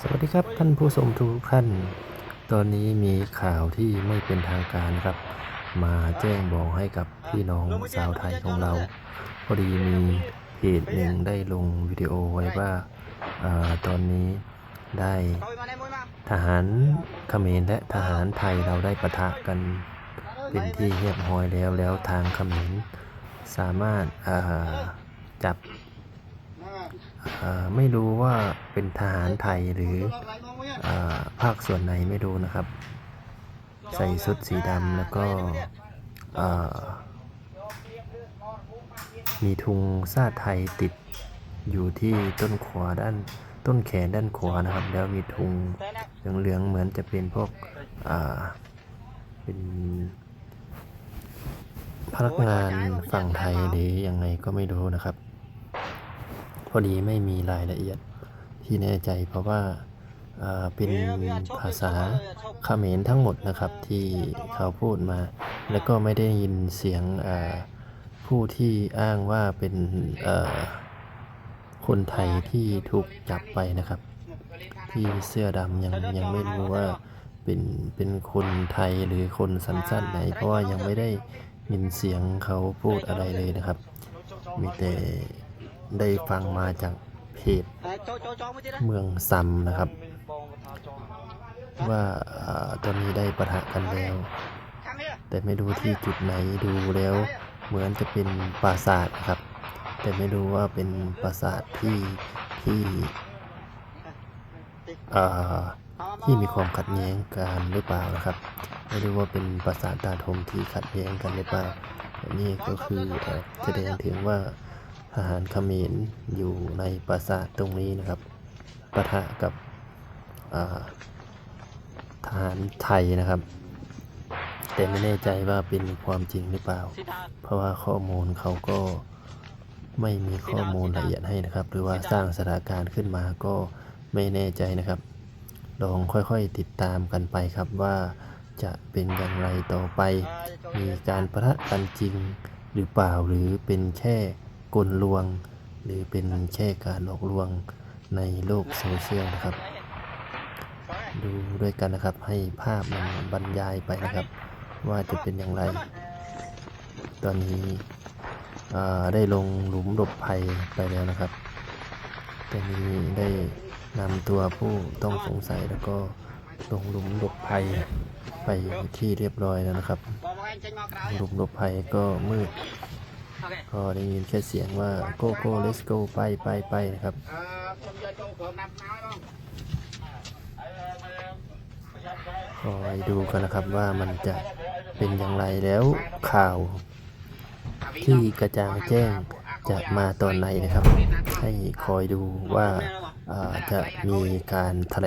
สวัสดีครับท่านผู้ชมทุกท่าน ตอนนี้มีข่าวที่ไม่เป็นทางการครับ มาแจ้งบอกให้กับพี่น้องชาวไทยของเรา พอดีมีเพจหนึ่งได้ลงวิดีโอไว้ว่าอตอนนี้ได้ทหารเขมรและทหารไทยเราได้ปะทะกันเป็นที่เรียบร้อยแล้วแล้วทางเขมรสามารถาจับ ไม่รู้ว่าเป็นทหารไทยหรืออภาคส่วนไหนไม่รู้นะครับ ใส่ชุดสีดำแล้วก็มีทุงซาไทยติดอยู่ที่ต้นขวาด้านต้นแขนด้านขวานะครับ แล้วมีทุงเหลืองๆเหมือนจะเป็นพวกเป็นพนักงานฝั่งไทยหรือยังไงก็ไม่รู้นะครับ อดีไม่มีรายละเอียดที่แน่ใจเพราะว่าเป็นภาษาเขมรทั้งหมดนะครับที่เขาพูดมา แล้วก็ไม่ได้ยินเสียงผู้ที่อ้างว่าเป็นคนไทยที่ถูกจับไปนะครับ ที่เสื้อดำยังยังไม่รู้ว่าเป็นเป็นคนไทยหรือคนสัญชาติไหน เพราะว่ายังไม่ได้ยินเสียงเขาพูดอะไรเลยนะครับ มีแต่ ได้ฟังมาจากเพจเมืองซัมนะครับ ว่าอตอนนี้ได้ประทะกันแล้ว แต่ไม่รู้ที่จุดไหนดูแล้วเหมือนจะเป็นปราสาทนะครับ แต่ไม่รู้ว่าเป็นปราสาทที่ที่ที่มีความขัดแย้งกันหรือเปล่านะครับ ไม่รู้ว่าเป็นปราสาทตาทมที่ขัดแย้งกันหรือเปล่าอันนี้ก็คือเอ่อแสดงถึงว่า ทหารเขมรอยู่ในปราสาทตรงนี้นะครับปะทะกับทหารไทยนะครับ แต่ไม่แน่ใจว่าเป็นความจริงหรือเปล่า เพราะว่าข้อมูลเขาก็ไม่มีข้อมูลละเอียดให้นะครับ หรือว่าสร้างสถานการณ์ขึ้นมาก็ไม่แน่ใจนะครับ ลองค่อยๆติดตามกันไปครับว่าจะเป็นอย่างไรต่อไป มีการประทะกันจริงหรือเปล่าหรือเป็นแค่ กลลวง หรือเป็นแค่การหลอกลวงในโลกโซเชียลนะครับ ดูด้วยกันนะครับให้ภาพมันบรรยายไปนะครับ ว่าจะเป็นอย่างไร ตอนนี้ได้ลงหลุมหลบภัยไปแล้วนะครับตอนนี้ได้นำตัวผู้ต้องสงสัยแล้วก็ลงหลุมหลบภัยไปที่เรียบร้อยแล้วนะครับ หลุมหลบภัยก็มืด ก็ได้ยินแค่เสียงว่า go go let's go ไปไปไปนะครับคอยดูกันนะครับว่ามันจะเป็นอย่างไรแล้วข่าวที่กระจางแจ้งจะมาตอนไหนนะครับ ให้คอยดูว่าอ่าจะมีการแถลง